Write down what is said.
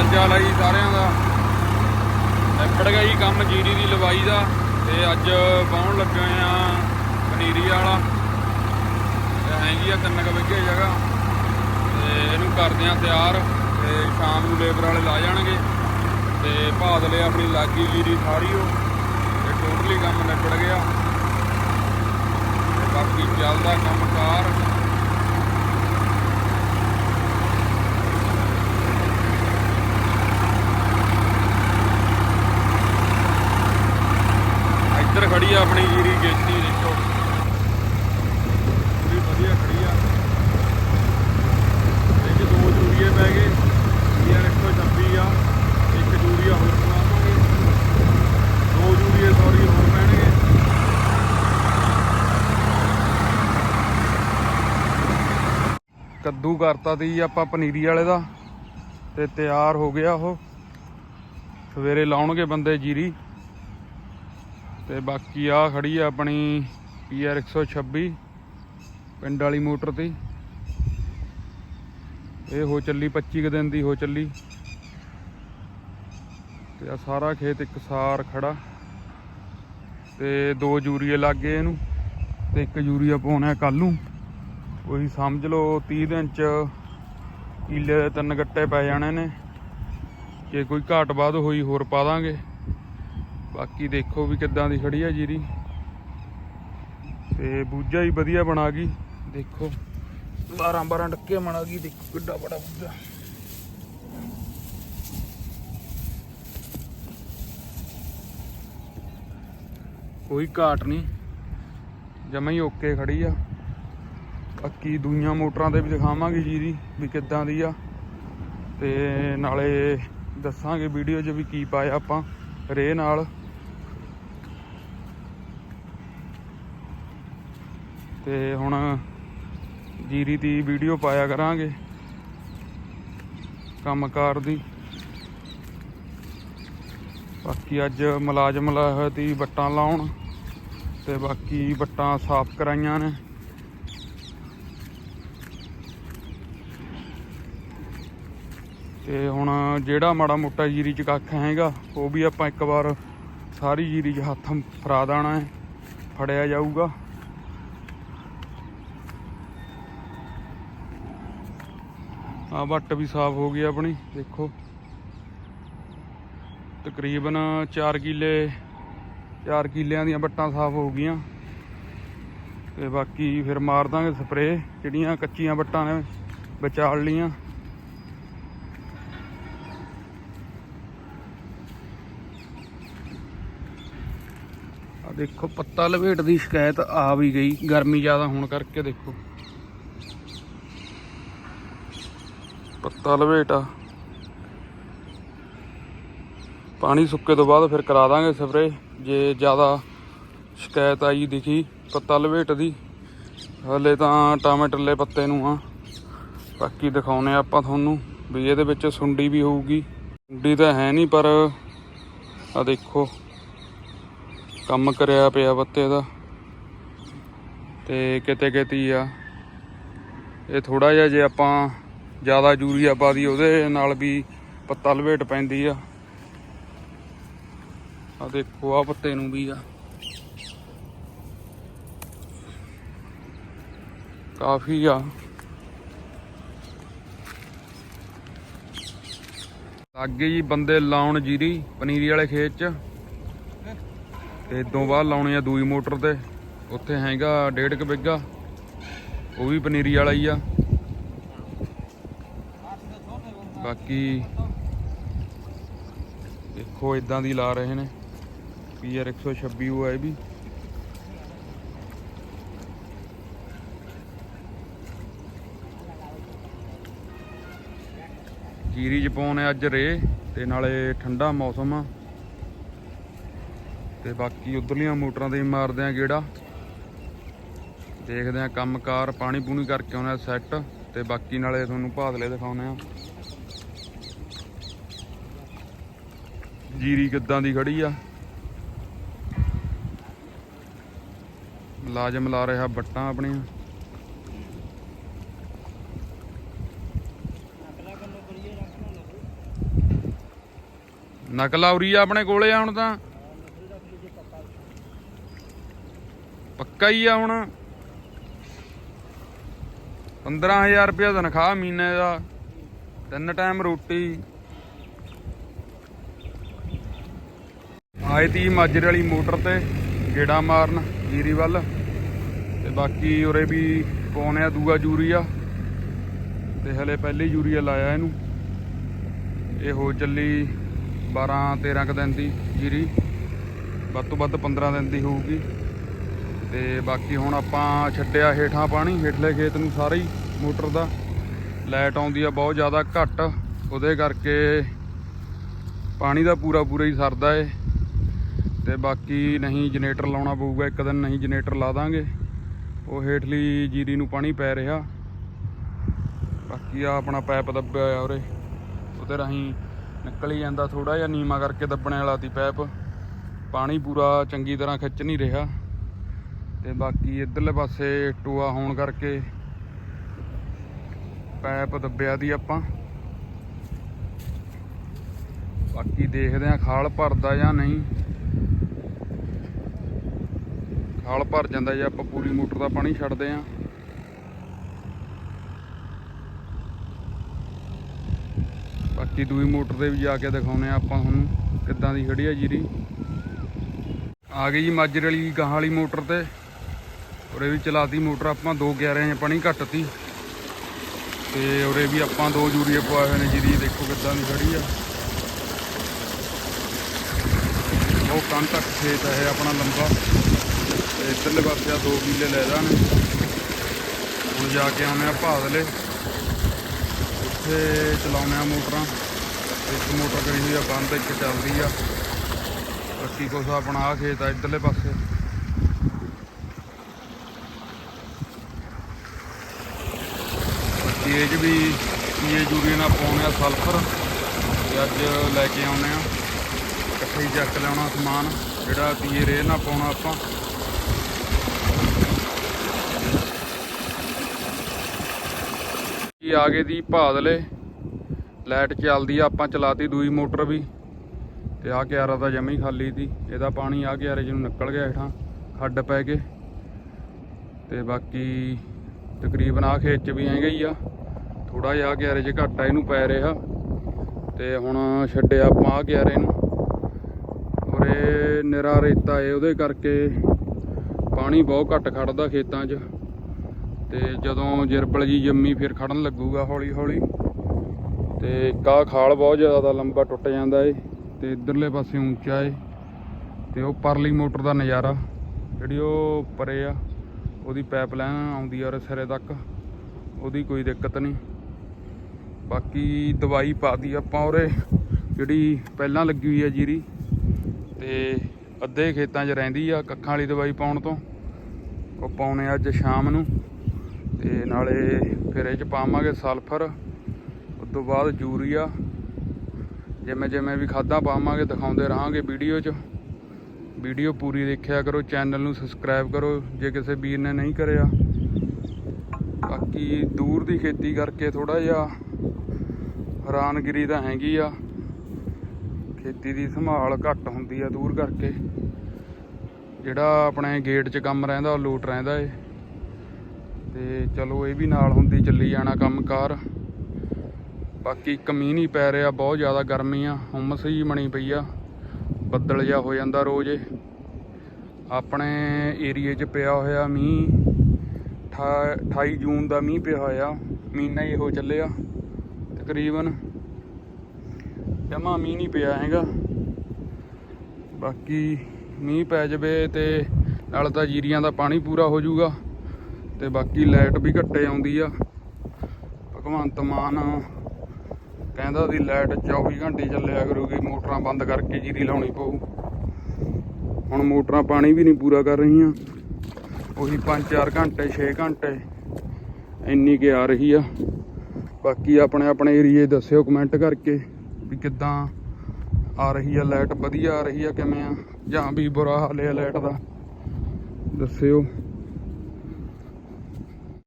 ਹਾਲ ਚਾਲ ਹੈ ਜੀ ਸਾਰਿਆਂ ਦਾ। ਲੱਪੜ ਗਿਆ ਜੀ ਕੰਮ ਜੀਰੀ ਦੀ ਲਵਾਈ ਦਾ। ਤੇ ਅੱਜ ਪਾਉਣ ਲੱਗੇ ਆ ਪਨੀਰੀ ਵਾਲਾ। ਹੈਗੀ ਆ ਤਿੰਨ ਕੁ ਵਿਗੇ ਜਗ੍ਹਾ। ਤੇ ਇਹਨੂੰ ਕਰਦੇ ਆ ਤਿਆਰ। ਤੇ ਸ਼ਾਮ ਨੂੰ ਲੇਬਰ ਵਾਲੇ ਲਾ ਜਾਣਗੇ। ਤੇ ਭਾਦਲੇ ਆਪਣੀ ਲਾਗੀ ਜੀਰੀ ਸਾਰੀ ਉਹ। ਤੇ ਟੋਟਲੀ ਕੰਮ ਨਿਬੜ ਗਿਆ। ਤੇ ਬਾਕੀ ਚੱਲਦਾ ਕੰਮਕਾਰ। ਖੜੀ ਆ ਆਪਣੀ ਜੀਰੀ ਦੇਖੋ। ਪੂਰੀ ਵਧੀਆ ਖੜੀ ਆ। ਇਹ ਦੋ ਜੂਰੀਏ ਪੈ ਗਏ। ਯਾਰ 126 ਆ। ਇੱਕ ਜੂਰੀਆ ਹੋਰ ਪਵਾਵਾਂਗੇ ਦੋ ਜੂਰੀਏ ਸੌਰੀ ਹੋਰ ਪੈਣਗੇ। ਕੱਦੂ ਕਰਤਾ ਤੀ ਆਪਾਂ ਪਨੀਰੀ ਵਾਲੇ ਦਾ। ਤੇ ਤਿਆਰ ਹੋ ਗਿਆ ਉਹ। ਸਵੇਰੇ ਲਾਉਣਗੇ ਬੰਦੇ ਜੀਰੀ। ਤੇ ਬਾਕੀ ਆ ਖੜੀ ਆ ਆਪਣੀ ਪੀਆਰ 126 ਪਿੰਡ ਵਾਲੀ ਮੋਟਰ ਤੇ। ਇਹ ਹੋ ਚੱਲੀ 25 ਕੁ ਦਿਨ ਦੀ ਹੋ ਚੱਲੀ। ਤੇ ਆ ਸਾਰਾ ਖੇਤ ਇੱਕ ਸਾਰ ਖੜਾ। ਤੇ ਦੋ ਯੂਰੀਏ ਲੱਗ ਗਏ ਇਹਨੂੰ ਤੇ ਇੱਕ ਯੂਰੀਆ ਪਾਉਣਾ ਕੱਲ ਨੂੰ। ਉਹੀ ਸਮਝ ਲਓ 30 ਦਿਨ ਚ ਕਿੱਲੇ ਦੇ ਤਿੰਨ ਗੱਟੇ ਪੈ ਜਾਣੇ ਨੇ। ਜੇ ਕੋਈ ਘਾਟ ਬਾਅਦ ਹੋਈ ਹੋਰ ਪਾ ਦਾਂਗੇ। ਬਾਕੀ ਦੇਖੋ ਵੀ ਕਿੱਦਾਂ ਦੀ ਖੜੀ ਆ ਜੀਰੀ। ਤੇ ਬੂਝਾ ਹੀ ਵਧੀਆ ਬਣਾ ਗਈ। ਦੇਖੋ 12 12 ਡੱਕੇ ਬਣਾ ਗਈ, ਦੇਖੋ ਕਿੱਡਾ ਬੜਾ ਬੂਝਾ। ਕੋਈ ਘਾਟ ਨਹੀਂ, ਜਮਾ ਹੀ ਓਕੇ ਖੜੀ ਆ। ਬਾਕੀ ਦੂਈਆਂ ਮੋਟਰਾਂ ਤੇ ਵੀ ਦਿਖਾਵਾਂਗੇ ਜੀਰੀ ਵੀ ਕਿੱਦਾਂ ਦੀ ਆ। ਤੇ ਨਾਲੇ ਦੱਸਾਂਗੇ ਵੀਡੀਓ 'ਚ ਵੀ ਕੀ ਪਾਇਆ ਆਪਾਂ ਰੇ ਨਾਲ। ਤੇ ਹੁਣ ਜੀਰੀ ਦੀ ਵੀਡੀਓ ਪਾਇਆ ਕਰਾਂਗੇ ਕੰਮਕਾਰ ਦੀ। ਬਾਕੀ ਅੱਜ ਮੁਲਾਜ਼ਮ ਲਾਇਆ ਹੋਇਆ ਤੀ ਵੱਟਾਂ ਲਾਉਣ ਤੇ ਬਾਕੀ ਵੱਟਾਂ ਸਾਫ਼ ਕਰਾਈਆਂ ਨੇ। ਤੇ ਹੁਣ ਜਿਹੜਾ ਮਾੜਾ ਮੋਟਾ ਜੀਰੀ ਚ ਕੱਖ ਹੈਗਾ, ਉਹ ਵੀ ਆਪਾਂ ਇੱਕ ਵਾਰ ਸਾਰੀ ਜੀਰੀ 'ਚ ਹੱਥ ਫਰਾ ਦੇਣਾ ਹੈ, ਫੜਿਆ ਜਾਊਗਾ। ਆ ਵੱਟ ਵੀ ਸਾਫ਼ ਹੋ ਗਈ ਆਪਣੀ, ਦੇਖੋ। ਤਕਰੀਬਨ 4 ਕਿੱਲੇ 4 ਕਿਲਿਆਂ ਦੀਆਂ ਵੱਟਾਂ ਸਾਫ਼ ਹੋ ਗਈਆਂ। ਤੇ ਬਾਕੀ ਫਿਰ ਮਾਰ ਦਾਂਗੇ ਸਪਰੇਅ, ਜਿਹੜੀਆਂ ਕੱਚੀਆਂ ਵੱਟਾਂ ਨੇ, ਵਿਚਾਲ ਲੀਆਂ ਆ ਦੇਖੋ, ਪੱਤਾ ਲਪੇਟ ਦੀ ਸ਼ਿਕਾਇਤ ਆ ਵੀ ਗਈ, ਗਰਮੀ ਜ਼ਿਆਦਾ ਹੋਣ ਕਰਕੇ ਦੇਖੋ। ਪੱਤਾ ਲਪੇਟ ਆ ਪਾਣੀ ਸੁੱਕੇ ਤੋਂ ਬਾਅਦ ਫਿਰ ਕਰਾ ਦਾਂਗੇ ਸਪਰੇ ਜੇ ਜ਼ਿਆਦਾ ਸ਼ਿਕਾਇਤ ਆਈ ਦਿਖੀ, ਪੱਤਾ ਲਪੇਟ ਦੀ। ਹਲੇ ਤਾਂ ਟਮਾਟਰਲੇ ਪੱਤੇ ਨੂੰ ਆ। ਬਾਕੀ ਦਿਖਾਉਨੇ ਆਪਾਂ ਤੁਹਾਨੂੰ ਵੀ ਇਹਦੇ ਵਿੱਚ ਸੁੰਡੀ ਵੀ ਹੋਊਗੀ। ਸੁੰਡੀ ਤਾਂ ਹੈ ਨਹੀਂ, ਪਰ ਆ ਦੇਖੋ, ਕੰਮ ਕਰਿਆ ਪਿਆ ਪੱਤੇ ਦਾ। ਤੇ ਕਿਤੇ ਕਿਤੇ ਆ। ਇਹ ਥੋੜਾ ਜਿਹਾ ਜੇ ਆਪਾਂ ਜ਼ਿਆਦਾ ਯੂਰੀਆ ਪਾ ਦੀ ਉਹਦੇ ਨਾਲ ਵੀ ਪੱਤਾ ਲਵੇਟ ਪੈਂਦੀ ਆ। ਆ ਦੇਖੋ ਆ ਪੱਤੇ ਨੂੰ ਵੀ ਆ। ਕਾਫੀ ਆ। ਅੱਗੇ ਜੀ ਬੰਦੇ ਲਾਉਣ ਜੀਰੀ, ਪਨੀਰੀ ਵਾਲੇ ਖੇਤ 'ਚ। ਤੇ ਇਦੋਂ ਬਾਅਦ ਲਾਉਣੇ ਆ ਦੂਈ ਮੋਟਰ ਤੇ। ਉੱਥੇ ਹੈਗਾ ਡੇਢ ਕੁ ਬਿੱਗਾ। ਉਹ ਵੀ ਪਨੀਰੀ ਵਾਲਾ ਹੀ ਆ। ਬਾਕੀ ਦੇਖੋ ਇਦਾਂ ਦੀ ਲਾ ਰਹੇ ਨੇ। ਪੀਆਰ 126 ਉਹ ਹੈ ਵੀ। ਜੀਰੀ ਚ ਪਾਉਣੇ ਅੱਜ ਰੇ ਤੇ ਨਾਲੇ ਠੰਡਾ ਮੌਸਮ ਆ। ਤੇ ਬਾਕੀ ਉਧਰਲੀਆਂ ਮੋਟਰਾਂ ਤੇ ਮਾਰਦੇ ਆ ਗੇੜਾ। ਦੇਖਦੇ ਆ ਕੰਮਕਾਰ ਪਾਣੀ ਪੂਣੀ ਕਰਕੇ ਆਉਣਾ ਸੈੱਟ ਤੇ ਬਾਕੀ ਨਾਲੇ ਤੁਹਾਨੂੰ ਭਾਦਲੇ ਦਿਖਾਉਨੇ ਆ। ਜੀਰੀ ਕਿੱਦਾਂ ਦੀ ਖੜੀ ਆ? ਲਾਜ਼ਮ ਲਾ ਰਿਹਾ ਬੱਟਾਂ ਆਪਣੀਆਂ। ਨਕਲਾ ਉਰੀ ਆ ਆਪਣੇ ਕੋਲੇ ਆ ਹੁਣ ਤਾਂ। ਪੱਕਾ ਹੀ ਆ ਹੁਣ। 15000 ਰੁਪਇਆ ਤਨਖਾਹ ਮਹੀਨੇ ਦਾ। ਤਿੰਨ ਟਾਈਮ ਰੋਟੀ। ਆਏ ਤੀ ਮਾਜਰੇ ਵਾਲੀ ਮੋਟਰ ਤੇ ਗੇੜਾ ਮਾਰਨ ਜੀਰੀ ਵੱਲ ਤੇ ਬਾਕੀ ਉਰੇ ਵੀ ਪਾਉਣੇ ਆ ਦੂਆ ਯੂਰੀਆ। ਤੇ ਹਲੇ ਪਹਿਲੇ ਯੂਰੀਆ ਲਾਇਆ ਇਹਨੂੰ। ਇਹ ਹੋ ਚੱਲੀ 12 13 ਕ ਦਿਨ ਦੀ ਜੀਰੀ। ਵੱਧ ਤੋਂ ਵੱਧ 15 ਦਿਨ ਦੀ ਹੋਊਗੀ। ਤੇ ਬਾਕੀ ਹੁਣ ਆਪਾਂ ਛੱਡਿਆ ਹੇਠਾਂ ਪਾਣੀ, ਹੇਠਲੇ ਖੇਤ ਨੂੰ ਸਾਰੇ ਹੀ ਮੋਟਰ ਦਾ। ਲਾਈਟ ਆਉਂਦੀ ਆ ਬਹੁਤ ਜ਼ਿਆਦਾ ਘੱਟ। ਉਹਦੇ ਕਰਕੇ ਪਾਣੀ ਦਾ ਪੂਰਾ ਪੂਰਾ ਹੀ ਸਰਦਾ ਏ। ਤੇ ਬਾਕੀ ਨਹੀਂ ਜਨਰੇਟਰ ਲਾਉਣਾ ਪਊਗਾ, ਇੱਕ ਦਿਨ ਨਹੀਂ ਜਨਰੇਟਰ ਲਾ ਦਾਂਗੇ। ਉਹ ਹੇਠਲੀ ਜੀਰੀ ਨੂੰ ਪਾਣੀ ਪੈ ਰਿਹਾ। ਬਾਕੀ ਆ ਆਪਣਾ ਪੈਪ ਦੱਬਿਆ ਹੋਇਆ ਉਰੇ। ਉਹਦੇ ਰਾਹੀਂ ਨਿਕਲ ਹੀ ਜਾਂਦਾ ਥੋੜਾ ਜਿਹਾ ਨੀਮਾ ਕਰਕੇ ਦੱਬਣੇ ਵਾਲਾ ਤੀ ਪੈਪ। ਪਾਣੀ ਪੂਰਾ ਚੰਗੀ ਤਰ੍ਹਾਂ ਖਿੱਚ ਨਹੀਂ ਰਿਹਾ। ਤੇ ਬਾਕੀ ਇਧਰਲੇ ਪਾਸੇ ਟੋਆ ਹੋਣ ਕਰਕੇ ਪੈਪ ਦੱਬਿਆ ਦੀ ਆਪਾਂ। ਬਾਕੀ ਦੇਖਦੇ ਆ ਖਾਲ ਭਰਦਾ ਜਾਂ ਨਹੀਂ। ਹਾਲ ਭਰ ਜਾਂਦਾ ਜੇ ਆਪਾਂ ਪੂਰੀ ਮੋਟਰ ਦਾ ਪਾਣੀ ਛੱਡਦੇ ਆ। ਬਾਕੀ ਦੂਈ ਮੋਟਰ ਤੇ ਵੀ ਜਾ ਕੇ ਦਿਖਾਉਨੇ ਆ ਆਪਾਂ ਤੁਹਾਨੂੰ ਕਿੱਦਾਂ ਦੀ ਖੜੀ ਆ ਜੀਰੀ। ਆ ਗਈ ਜੀ ਮਾਜਰੇ ਵਾਲੀ ਗਾਹਾਂ ਵਾਲੀ ਮੋਟਰ ਤੇ। ਉਰੇ ਵੀ ਚਲਾਤੀ ਮੋਟਰ ਆਪਾਂ 211 ਚ ਪਾਣੀ ਘੱਟਤੀ ਤੇ। ਉਰੇ ਵੀ ਆਪਾਂ ਦੋ ਯੂਰੀਏ ਪਵਾਏ ਹੋਏ ਨੇ ਜੀਰੀ, ਦੇਖੋ ਕਿੱਦਾਂ ਦੀ ਖੜੀ ਆ। ਉਹ ਕੰਨ ਤੱਕ ਖੇਤ ਹੈ ਆਪਣਾ ਲੰਬਾ। ਤੇ ਇੱਧਰਲੇ ਪਾਸੇ ਆ ਦੋ ਕਿੱਲੇ ਲੈ ਜਾਣ। ਹੁਣ ਜਾ ਕੇ ਆਉਂਦੇ ਆ ਭਾਦਲੇ। ਉੱਥੇ ਚਲਾਉਂਦੇ ਆ ਮੋਟਰਾਂ। ਇੱਕ ਮੋਟਰ ਕਰੀ ਹੋਈ ਆ, ਬੰਦ, ਇੱਕ ਚੱਲਦੀ ਆ। ਬਾਕੀ ਕੁਛ ਆਪਣਾ ਆ ਖੇਤ ਆ ਇੱਧਰਲੇ ਪਾਸੇ। ਬਾਕੀ ਇਹ 'ਚ ਵੀ ਇਹ ਜੂਰੀ ਨਾਲ ਪਾਉਣੇ ਆ ਸਲਫਰ। ਤੇ ਅੱਜ ਲੈ ਕੇ ਆਉਨੇ ਆ। ਇਕੱਠੇ ਹੀ ਚੱਕ ਲਿਆਉਣਾ ਸਮਾਨ, ਜਿਹੜਾ ਤੀਏ ਰੇਹ ਨਾਲ ਪਾਉਣਾ ਆਪਾਂ। ਇਹ ਆ ਗਏ ਦੀ ਭਾਦਲੇ। ਲਾਈਟ ਚੱਲਦੀ ਆ, ਆਪਾਂ ਚਲਾਤੀ ਦੂਈ ਮੋਟਰ ਵੀ। ਤੇ ਆ ਕਿਆਰਾ ਤਾਂ ਜਮੀ ਖਾਲੀ ਸੀ। ਇਹਦਾ ਪਾਣੀ ਆ ਕਿਆਰੇ ਜਿਹਨੂੰ ਨਿਕਲ ਗਿਆ ਹੇਠਾਂ, ਖੱਡ ਪੈ ਕੇ। ਤੇ ਬਾਕੀ ਤਕਰੀਬਨ ਆ ਖੇਤ ਚ ਵੀ ਐਂ ਗਈ ਆ। ਥੋੜਾ ਜਿਹਾ ਕਿਆਰੇ ਚ ਘੱਟ ਆ ਇਹਨੂੰ ਪੈ ਰਿਹਾ। ਤੇ ਹੁਣ ਛੱਡਿਆ ਆਪਾਂ ਆ ਕਿਆਰੇ ਨੂੰ। ਉਰੇ ਨਿਰਾ ਰੇਤਾ ਏ, ਉਹਦੇ ਕਰਕੇ ਪਾਣੀ ਬਹੁਤ ਘੱਟ ਖੜਦਾ ਖੇਤਾਂ 'ਚ। ਤੇ ਜਦੋਂ ਜਿਰਪਲ ਜੀ ਜੰਮੀ ਫਿਰ ਖੜਨ ਲੱਗੂਗਾ ਹੌਲੀ ਹੌਲੀ। ਤੇ ਕਾ ਖਾਲ ਬਹੁਤ ਜ਼ਿਆਦਾ ਲੰਬਾ ਟੁੱਟ ਜਾਂਦਾ ਏ ਤੇ ਇਧਰਲੇ ਪਾਸੇ ਉੱਚਾ ਏ। ਤੇ ਉਹ ਪਰਲੀ ਮੋਟਰ ਦਾ ਨਜ਼ਾਰਾ, ਜਿਹੜੀ ਉਹ ਪਰੇ ਆ, ਉਹਦੀ ਪਾਈਪਲਾਈਨ ਆਉਂਦੀ ਆ ਉਹ ਸਿਰੇ ਤੱਕ, ਉਹਦੀ ਕੋਈ ਦਿੱਕਤ ਨਹੀਂ। ਬਾਕੀ ਦਵਾਈ ਪਾਦੀ ਆਪਾਂ ਉਰੇ, ਜਿਹੜੀ ਪਹਿਲਾਂ ਲੱਗੀ ਹੋਈ ਆ ਜੀਰੀ। ਤੇ ਅੱਧੇ ਖੇਤਾਂ 'ਚ ਰਹਿੰਦੀ ਆ, ਕੱਖਾਂ ਵਾਲੀ ਦਵਾਈ ਪਾਉਣ ਤੋਂ। ਉਹ ਪਾਉਣੇ ਅੱਜ ਸ਼ਾਮ ਨੂੰ। ਤੇ ਨਾਲੇ ਫਿਰ ਇਹ 'ਚ ਪਾਵਾਂਗੇ ਸਲਫਰ ਉਸ ਤੋਂ ਬਾਅਦ ਯੂਰੀਆ। ਜਿਵੇਂ ਜਿਵੇਂ ਵੀ ਖਾਦਾਂ ਪਾਵਾਂਗੇ, ਦਿਖਾਉਂਦੇ ਰਹਾਂਗੇ ਵੀਡੀਓ 'ਚ। ਵੀਡੀਓ ਪੂਰੀ ਦੇਖਿਆ ਕਰੋ, ਚੈਨਲ ਨੂੰ ਸਬਸਕ੍ਰਾਈਬ ਕਰੋ, ਜੇ ਕਿਸੇ ਵੀਰ ਨੇ ਨਹੀਂ ਕਰਿਆ। ਬਾਕੀ ਦੂਰ ਦੀ ਖੇਤੀ ਕਰਕੇ ਥੋੜਾ ਜਿਹਾ ਹੈਰਾਨਗਿਰੀ ਤਾਂ ਹੈਗੀ ਆ। ਖੇਤੀ ਦੀ ਸੰਭਾਲ ਘੱਟ ਹੁੰਦੀ ਆ ਦੂਰ ਕਰਕੇ। ਜਿਹੜਾ ਆਪਣੇ ਗੇਟ 'ਚ ਕੰਮ ਰਹਿੰਦਾ, ਉਹ ਲੋਟ ਰਹਿੰਦਾ ਏ। ਤੇ ਚਲੋ ਇਹ ਵੀ ਨਾਲ ਹੁੰਦੀ ਚੱਲੀ ਜਾਣਾ ਕੰਮਕਾਰ। ਬਾਕੀ ਕਮੀ ਨਹੀਂ ਪੈ ਰਿਹਾ, ਬਹੁਤ ਜ਼ਿਆਦਾ ਗਰਮੀ ਆ, ਹੁਮਸ ਹੀ ਬਣੀ ਪਈ ਆ। ਬੱਦਲ ਜਿਹਾ ਹੋ ਜਾਂਦਾ ਰੋਜ਼ ਆਪਣੇ ਏਰੀਏ 'ਚ ਪਿਆ ਹੋਇਆ ਮੀਂਹ 28 ਜੂਨ ਦਾ ਮੀਂਹ ਪਿਆ ਹੋਇਆ, ਮਹੀਨਾ ਹੀ ਹੋ ਚੱਲਿਆ, ਤਕਰੀਬਨ। ਜਮਾ ਮੀਂਹ ਨਹੀਂ ਪਿਆ ਹੈਗਾ। ਬਾਕੀ ਮੀਂਹ ਪੈ ਜਵੇ ਤੇ ਨਾਲ ਤਾਂ ਜੀਰੀਆਂ ਦਾ ਪਾਣੀ ਪੂਰਾ ਹੋ ਜਾਊਗਾ। ਤੇ ਬਾਕੀ ਲਾਈਟ ਵੀ ਘੱਟੇ ਆਉਂਦੀ ਆ। ਭਗਵੰਤ ਮਾਨ ਕਹਿੰਦਾ ਦੀ ਲਾਈਟ 24 ਘੰਟੇ ਚੱਲਿਆ ਕਰੂਗੀ, ਮੋਟਰਾਂ ਬੰਦ ਕਰਕੇ ਜੀਰੀ ਲਾਉਣੀ ਪਊ। ਹੁਣ ਮੋਟਰਾਂ ਪਾਣੀ ਵੀ ਨਹੀਂ ਪੂਰਾ ਕਰ ਰਹੀਆਂ। ਉਹੀ 5-4 ਘੰਟੇ 6 ਘੰਟੇ, ਇੰਨੀ ਕਿ ਆ ਰਹੀ ਆ। ਬਾਕੀ ਆਪਣੇ ਆਪਣੇ ਏਰੀਏ ਦੱਸਿਓ ਕਮੈਂਟ ਕਰਕੇ ਵੀ ਕਿੱਦਾਂ ਆ ਰਹੀ ਆ ਲਾਈਟ, ਵਧੀਆ ਆ ਰਹੀ ਆ ਕਿਵੇਂ ਆ? ਜਾਂ ਵੀ ਬੁਰਾ ਹਾਲ ਹੈ ਲਾਈਟ ਦਾ? ਦੱਸਿਓ।